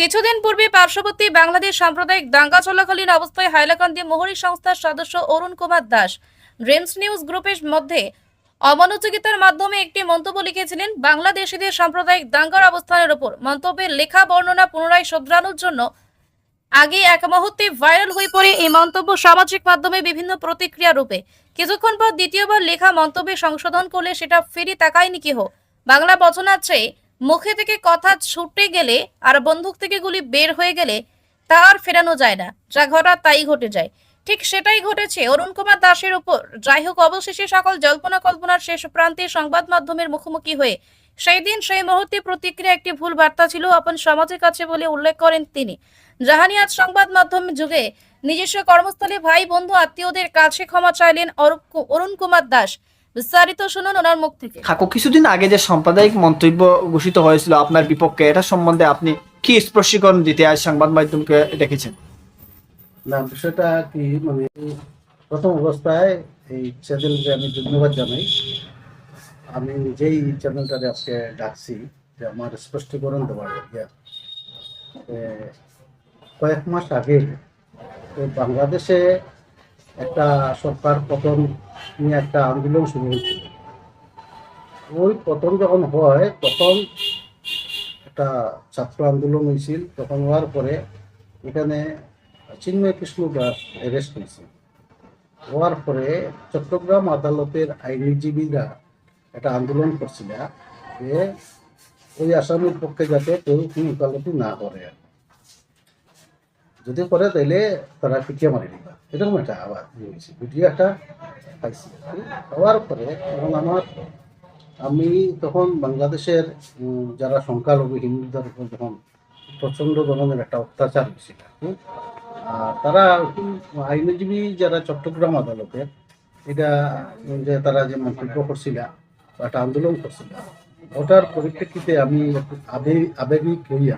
কিছুদিন পূর্বে পার্শ্ববর্তী বাংলাদেশ সাম্প্রদায়িক দাঙ্গা চলাকালীন অবস্থায় হাইলাকান্দি মোহরী সংস্থার সদস্য অরুণ কুমার দাস ড্রিমস নিউজ গ্রুপের মধ্যে অমনোযোগিতার মাধ্যমে একটি মন্তব্য লিখেছিলেন, বাংলাদেশিদের সাম্প্রদায়িক দাঙ্গার অবস্থানের ওপর মন্তব্যের লেখা বর্ণনা পুনরায় শোধরানোর জন্য আগে এক মুহূর্তে ভাইরাল হয়ে পড়ে এই মন্তব্য সামাজিক মাধ্যমে বিভিন্ন প্রতিক্রিয়া রূপে। কিছুক্ষণ পর দ্বিতীয়বার লেখা মন্তব্যে সংশোধন করলে সেটা ফিরে তাকায়নি কেহ। বাংলা বচন আছে মুখে থেকে কথা ছুটে গেলে আর বন্দুক থেকে গুলি বের হয়ে গেলে তা আর ফেরানো যায় না। যা ঘটা তাই ঘটে যায়। ঠিক সেটাই ঘটেছে অরুণ কুমার দাসের উপর। যাই হোক, অবশেষে সকল জল্পনা কল্পনার শেষ প্রান্তে সংবাদ মাধ্যমের মুখোমুখি হয়ে সেই দিন সেই মুহূর্তে প্রতিক্রিয়া একটি ভুল বার্তা ছিল আপন সমাজের কাছে বলে উল্লেখ করেন তিনি। জাহানি আজ সংবাদ মাধ্যম যুগে নিজস্ব কর্মস্থলে ভাই, বন্ধু, আত্মীয়দের কাছে ক্ষমা চাইলেন অরুণ কুমার দাস। বিস্তারিত শুনুন ওনার মুখ থেকে। কাকু কিছুদিন আগে যে সাম্প্রদায়িক মন্তব্য ঘোষিত হয়েছিল আপনার বিপক্ষে এটা সম্বন্ধে আপনি কি স্পষ্টীকরণ দিতে আজ সংবাদ মাধ্যমকে দেখেছেন? না বিষয়টা কি মানে প্রথম অবস্থায় এই চ্যানেলকে আমি ধন্যবাদ জানাই। আমি নিজেই চ্যানেলটারে আজকে ডাকছি যে আমার স্পষ্টীকরণ দেওয়ার কয়েক মাস আগে তো বাংলাদেশে একটা সরকার পতন নিয়ে একটা আন্দোলন শুরু হয়েছিল। ওই পতন যখন হয়, তখন একটা ছাত্র আন্দোলন হয়েছিল। তখন হওয়ার পরে এখানে চিন্ময় কৃষ্ণ দাস অ্যারেস্ট হয়েছে। হওয়ার পরে চট্টগ্রাম আদালতের আইনজীবীরা একটা আন্দোলন করছিল যে ওই আসামির পক্ষে যাতে কেউ কোনো ওকালতি না করে যদি করে তাহলে তারা পিটিয়ে মারি দিবা এরকম একটা আবার হয়েছে ভিডিও একটা পাইছি। হওয়ার পরে তখন আমার, আমি তখন বাংলাদেশের যারা সংখ্যালঘু হিন্দুদের উপর যখন প্রচণ্ড ধরনের একটা অত্যাচার হয়েছিল তারা আইনজীবী যারা চট্টগ্রাম আদালতের, এটা, যে তারা যে মন্তব্য করছিল বা একটা আন্দোলন করছিল, ওটার পরিপ্রেক্ষিতে আমি আবেগিক হইয়া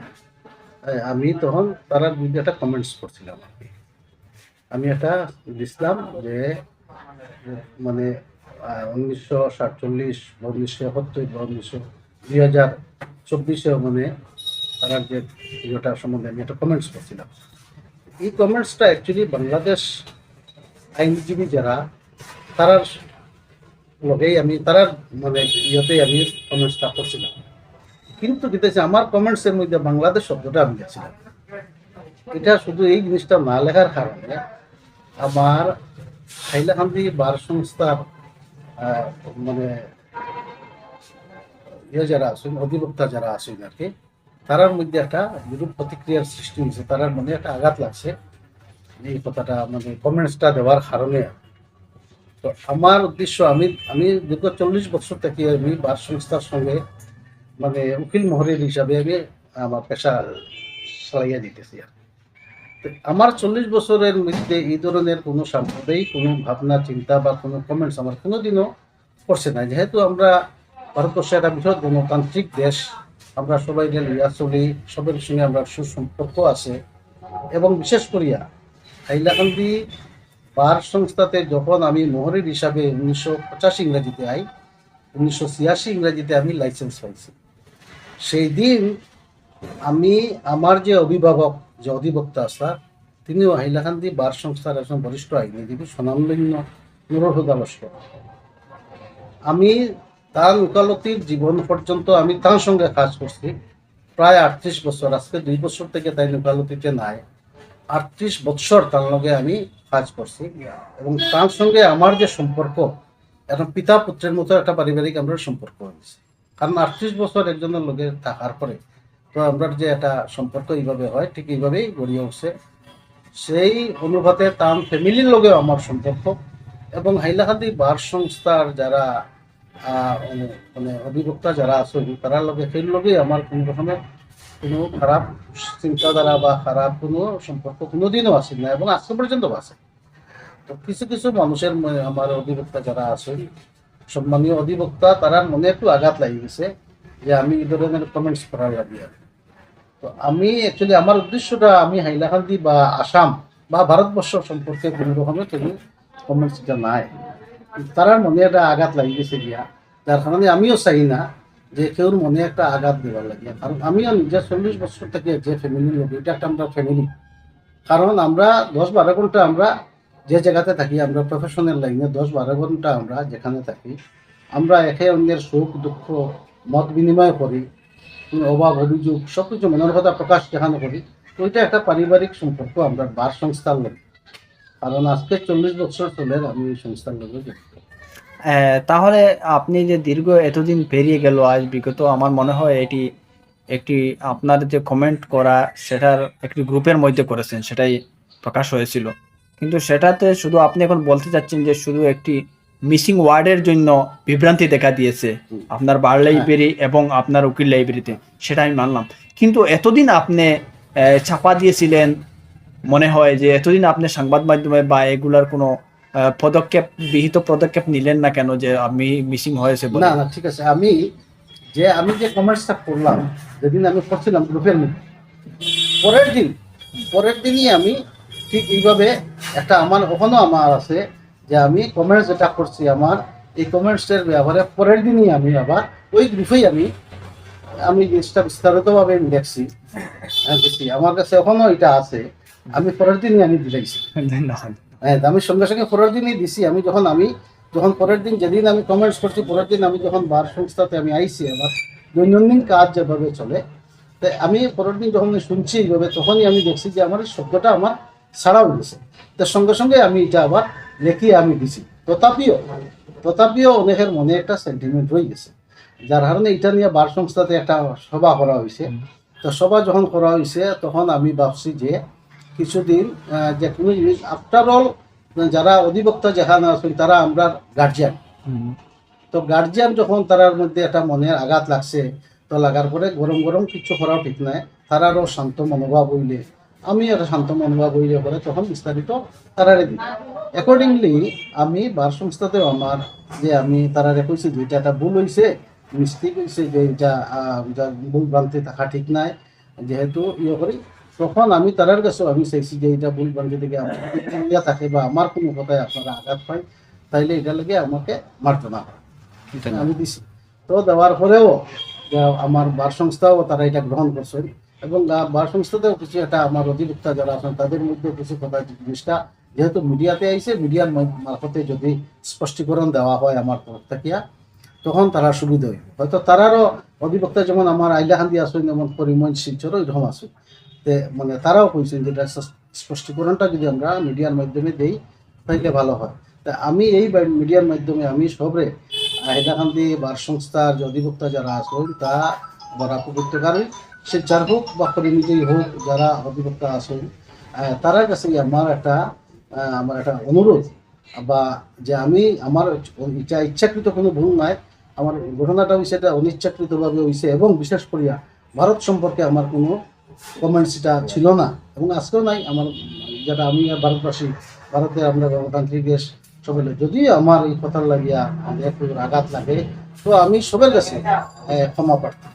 আমি তখন তারা বিরুদ্ধে একটা কমেন্টস করছিলাম আর কি। আমি একটা দিছিলাম যে মানে উনিশশো সাতচল্লিশ বা উনিশশো একাত্তর বা উনিশশো দুই হাজার চব্বিশে মানে তারা যে ইয়েটা সম্বন্ধে আমি একটা কমেন্টস করছিলাম এই কমেন্টসটা অ্যাকচুয়ালি বাংলাদেশ আইনজীবী যারা, তারার লগেই আমি, তারার মানে ইয়েতেই আমি কমেন্টসটা করছিলাম কিন্তু দিতেছে, আমার কমেন্টসের মধ্যে বাংলাদেশ শব্দটা আমি গেছিলাম। এটা শুধু এই জিনিসটা না লেখার কারণে আমার হাইলাকান্দি বার সংস্থার মানে ইয়ে যারা আছেন, অধিবক্তা যারা আছেন আর কি, তারার মধ্যে একটা বিরূপ প্রতিক্রিয়ার সৃষ্টি হয়েছে। তারার মনে একটা আঘাত লাগছে। এই কথাটা মানে কমেন্টসটা দেওয়ার কারণে। তো আমার উদ্দেশ্য, আমি আমি দীর্ঘ চল্লিশ বছর থেকে আমি বার সংস্থার সঙ্গে মানে উকিল মহরের হিসাবে আমি আমার পেশা চালাইয়া দিতেছি আর আমার চল্লিশ বছরের মধ্যে এই ধরনের কোনো সাম্প্রদায়িক কোনো ভাবনা, চিন্তা বা কোনো কমেন্টস আমার কোনোদিনও করছে না। যেহেতু আমরা ভারতবর্ষে একটা বৃহৎ গণতান্ত্রিক দেশ, আমরা সবাই লিয়া চলি, সবের সঙ্গে আমরা সুসম্পর্ক আছে এবং বিশেষ করিয়া হাইলাকান্দি বার সংস্থাতে যখন আমি মোহরের হিসাবে উনিশশো পঁচাশি ইংরাজিতে আই, উনিশশো ছিয়াশি ইংরাজিতে আমি লাইসেন্স পাইছি। সেই দিন আমি আমার যে অভিভাবক, যে অধিবক্তা স্যার তিনিও হাইলাকান্দি বার সংস্থার একজন বরিষ্ঠ আইনজীবী স্বনামধন্য নুরুল হুদা লস্কর আমি তার উকালতির জীবন পর্যন্ত আমি তার সঙ্গে কাজ করছি। প্রায় আটত্রিশ বছর, আজকে দুই বছর থেকে তাই উকালতিতে নাই। আটত্রিশ বছর তার লগে আমি কাজ করছি এবং তার সঙ্গে আমার যে সম্পর্ক, এখন পিতা পুত্রের মতো একটা পারিবারিক আমরা সম্পর্ক হয়েছে। কারণ আটত্রিশ বছর একজনের লগে থাকার পরে তো আমরা যে একটা সম্পর্ক এইভাবে হয়, ঠিক এইভাবেই গড়িয়ে উঠছে। সেই অনুপাতে তার ফ্যামিলির লগেও আমার সম্পর্ক এবং হাইলাকান্দি বার সংস্থার যারা মানে- মানে অধিবক্তা যারা আছে, তারার লগে, সেই লগেই আমার কোনো রকমের কোনো খারাপ চিন্তাধারা বা খারাপ কোনো সম্পর্ক কোনোদিনও আছে না এবং আজকে পর্যন্ত আছে। তো কিছু কিছু মানুষের মনে- আমার অধিবক্তা যারা আছেন সম্মানীয় অধিবক্তা তারার মনে একটু আঘাত লাগি গেছে যে আমি এই ধরনের কমেন্টস করার লাগি। তো আমি অ্যাকচুয়ালি আমার উদ্দেশ্যটা আমি হাইলাকান্দি বা আসাম বা ভারতবর্ষ সম্পর্কে কোনো রকমের কোনো কমেন্টস এটা নাই। তারার মনে একটা আঘাত লাগি গেছে গিয়া, যার কারণে আমিও চাই না যে কেউর মনে একটা আঘাত দেওয়ার লাগে। কারণ আমিও নিজে চল্লিশ বছর থেকে যে ফ্যামিলির লোক, এটা একটা আমরা ফ্যামিলি কারণ আমরা দশ বারো ঘণ্টা আমরা যে জায়গাতে থাকি, আমরা প্রফেশনাল লাইনে দশ বারো ঘণ্টা আমরা যেখানে থাকি, আমরা একে অন্যের সুখ, দুঃখ, মত বিনিময় করি অভাব, অভিযোগ সব কিছু মনের কথা প্রকাশ যেখানে করি, ওইটা একটা পারিবারিক সম্পর্ক আমরা বার সংস্থার লোক। কারণ আজকে চল্লিশ বছর চলে আমি সংস্থার লোকে তাহলে আপনি যে দীর্ঘ এতদিন পেরিয়ে গেল আজ, বিগত, আমার মনে হয় এটি একটি আপনার যে কমেন্ট করা, সেটার একটি গ্রুপের মধ্যে করেছেন, সেটাই প্রকাশ হয়েছিল। কিন্তু সেটাতে শুধু আপনি এখন বলতে চাচ্ছেন যে শুধু একটি মিসিং ওয়ার্ডের জন্য বিভ্রান্তি দেখা দিয়েছে আপনার বার লাইব্রেরি এবং আপনার উকিল লাইব্রেরিতে সেটা আমি মানলাম। কিন্তু এতদিন আপনি ছাপা দিয়েছিলেন মনে হয় যে এতদিন আপনি সংবাদ মাধ্যমে বা এগুলার কোনো পদক্ষেপ বিহিত পদক্ষেপ নিলেন না কেন যে আমি মিসিং হয়েছে না না ঠিক আছে। আমি যে আমি যে কমার্সটা করলাম যেদিন আমি করছিলাম গ্রুপের মধ্যে পরের দিন পরের দিনই আমি ঠিক এইভাবে একটা আমার ওখানেও আমার আছে যে আমি কমার্স যেটা করছি আমার এই কমার্সের ব্যাপারে পরের দিনই আমি আবার ওই গ্রুপেই আমি আমি জিনিসটা বিস্তারিতভাবে আমি দেখছি হ্যাঁ, দেখছি। আমার কাছে এখনও এটা আছে। আমি পরের দিনই আমি দিলাইছি। হ্যাঁ আমি সঙ্গে সঙ্গে পরের দিনই দিছি। আমি যখন আমি যখন পরের দিন যেদিন আমি কমেন্টস করছি পরের দিন আমি যখন বার সংস্থাতে আমি আইছি আমার দৈনন্দিন কাজ যেভাবে চলে তো আমি পরের দিন যখন শুনছি এইভাবে তখনই আমি দেখছি যে আমার শব্দটা আমার ছাড়া হয়ে গেছে তো সঙ্গে সঙ্গে আমি এটা আবার লেখিয়ে আমি দিছি। তথাপিও তথাপিও অনেকের মনে একটা সেন্টিমেন্ট হয়ে গেছে। যার কারণে এটা নিয়ে বার সংস্থাতে একটা সভা করা হয়েছে। তো সভা যখন করা হয়েছে তখন আমি ভাবছি যে কিছুদিন যে কোনো জিনিস আফটার অল যারা অধিবক্তা যেখানে আছেন তারা আমরা গার্জিয়ান তো গার্জিয়ান যখন তারার মধ্যে একটা মনের আঘাত লাগছে তো লাগার পরে গরম গরম কিছু করাও ঠিক নাই। তারারও শান্ত মনোভাব হইলে আমি একটা শান্ত মনোভাব হইলে পরে তখন বিস্তারিত তারারে দিই অ্যাকর্ডিংলি আমি বার সংস্থাতেও আমার যে আমি তারারে কইছি যে এটা একটা ভুল হয়েছে মিস্টেক হয়েছে যে এটা ভুল ভ্রান্তি থাকা ঠিক নাই যেহেতু ইয়ে করি তখন আমি তারার কাছেও আমি চাইছি যে এটা ভুল ভ্রান্তি থেকে আমার থাকে বা আমার কোনো কথায় আপনারা আঘাত পায় তাইলে এটা লাগে আমাকে মার্জনা করে। আমি দিছি। তো দেওয়ার পরেও যে আমার বার সংস্থাও তারা এটা গ্রহণ করছেন। এবং বার সংস্থাতেও কিছু একটা আমার অধিবক্তা যারা আছেন, তাদের মধ্যে কিছু কথা জিনিসটা যেহেতু মিডিয়াতে আইছে, মিডিয়ার মারফতে যদি স্পষ্টীকরণ দেওয়া হয় আমার তরফ তখন তারা সুবিধা হইব। হয়তো তারারও অধিবক্তা যেমন আমার আইলাহান্দি আসেন যেমন পরিমল শিলচরও এরকম আছে তে মানে তারাও কইছেন যে স্পষ্টীকরণটা যদি আমরা মিডিয়ার মাধ্যমে দেই, তাইলে ভালো হয়। তা আমি এই মিডিয়ার মাধ্যমে আমি সবরে হাইলাকান্দি বার সংস্থার যে অধিবক্তা যারা আছেন, তা বরাক উপত্যকার সে যার হোক বা পরিমিতই হোক যারা অধিবক্তা আছেন আহ, তারার কাছে আমার একটা আমার একটা অনুরোধ বা যে আমি আমার ইচ্ছা ইচ্ছাকৃত কোনো ভুল নাই আমার ঘটনাটা হয়েছে এটা অনিচ্ছাকৃতভাবে হয়েছে এবং বিশেষ করিয়া ভারত সম্পর্কে আমার কোনো কমেন্টস এটা ছিল না এবং আজকেও নাই আমার যেটা আমি আর ভারতবাসী ভারতে আমরা গণতান্ত্রিক দেশ সবাই যদিও আমার এই কথার লাগিয়া একটু আঘাত লাগে তো আমি সবের কাছে ক্ষমা প্রার্থী।